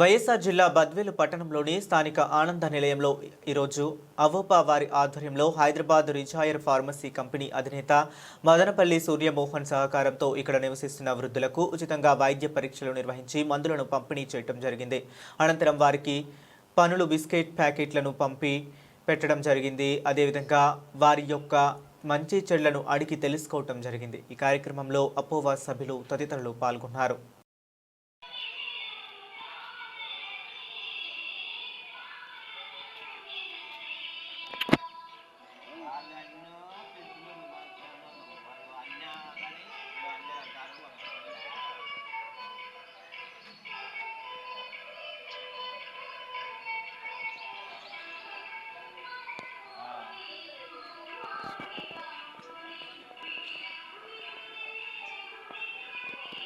వైఎస్ఆర్ జిల్లా బద్వేలు పట్టణంలోని స్థానిక ఆనంద నిలయంలో ఈరోజు అవోపా వారి ఆధ్వర్యంలో హైదరాబాద్ రిజాయర్ ఫార్మసీ కంపెనీ అధినేత మదనపల్లి సూర్యమోహన్ సహకారంతో ఇక్కడ నివసిస్తున్న వృద్ధులకు ఉచితంగా వైద్య పరీక్షలు నిర్వహించి మందులను పంపిణీ చేయడం జరిగింది. అనంతరం వారికి పనులు బిస్కెట్ ప్యాకెట్లను పంపి పెట్టడం జరిగింది. అదేవిధంగా వారి యొక్క మంచి చెడ్లను అడిగి తెలుసుకోవటం జరిగింది. ఈ కార్యక్రమంలో అపోవా సభ్యులు తదితరులు పాల్గొన్నారు.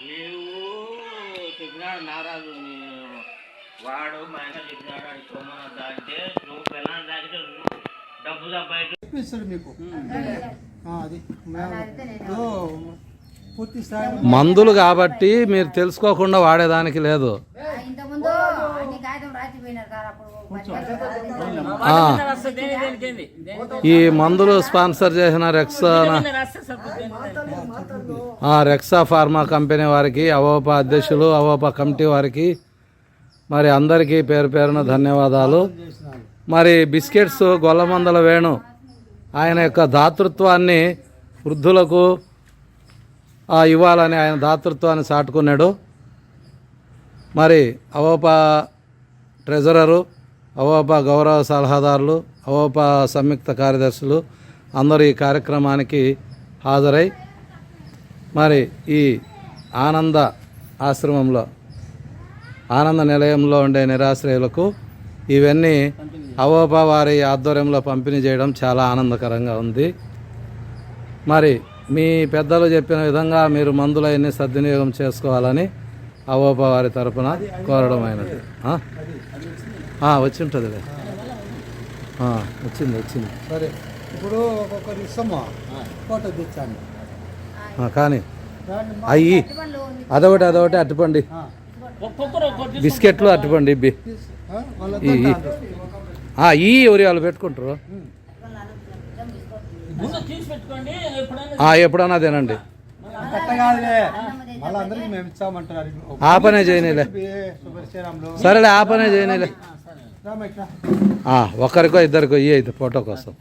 నీవు చెప్పినాడు నారాజు వాడు మా ఆయన చెప్పినాడు అది సోమనాథ్ తాగితే నువ్వు పిల్లలు తాగితే నువ్వు డబ్బు మీకు. అది. పూర్తి స్థాయి మందులు కాబట్టి మీరు తెలుసుకోకుండా వాడేదానికి లేదు. ఈ మందులు స్పాన్సర్ చేసిన రెక్సా రెక్సా ఫార్మా కంపెనీ వారికి అవోపా అధ్యక్షులు అవోపా కమిటీ వారికి మరి అందరికీ పేరు పేరున ధన్యవాదాలు మరి బిస్కెట్స్ గొల్లమందల వేణు ఆయన యొక్క దాతృత్వాన్ని వృద్ధులకు ఆ, ఇవ్వాలని ఆయన దాతృత్వాన్ని చాటుకున్నాడు మరి అవోపా ట్రెజరరు అవోపా గౌరవ సలహాదారులు అవోపా సంయుక్త కార్యదర్శులు అందరూ ఈ కార్యక్రమానికి హాజరై మరి ఈ ఆనంద ఆశ్రమంలో ఆనంద నిలయంలో ఉండే నిరాశ్రయులకు ఇవన్నీ అవోపా వారి ఆధ్వర్యంలో పంపిణీ చేయడం చాలా ఆనందకరంగా ఉంది. మరి మీ పెద్దలు చెప్పిన విధంగా మీరు మందులన్నీ సద్వినియోగం చేసుకోవాలని అవోపా వారి తరపున కోరడం అయినది ఆ? ఆ, వచ్చి ఉంటుందిలే ఆ, వచ్చింది వచ్చింది. సరే ఇప్పుడు ఒక్కొక్కరు ఇస్తాము ఫోటో తెచ్చాను కానీ అయ్యి. అదొకటి అదొకటి అట్టుపండి బిస్కెట్లు అట్టుపండి ఇబ్బి ఈ ఈ. ఆ, ఈ ఎవరి వాళ్ళు పెట్టుకుంటారు ముందు తీసి పెట్టుకోండి ఎప్పుడైనా ఆ, ఎప్పుడన్నా తినండి. కట్ట కాదులే మళ్ళీ అందరికి మేము ఇచ్చామంటారు ఆ పనే చేయనీలే. సరేలే ఆ పనే చేయనీలే ఒక్కరికో ఇద్దరికో ఇయ్యి అయితే ఫోటో కోసం.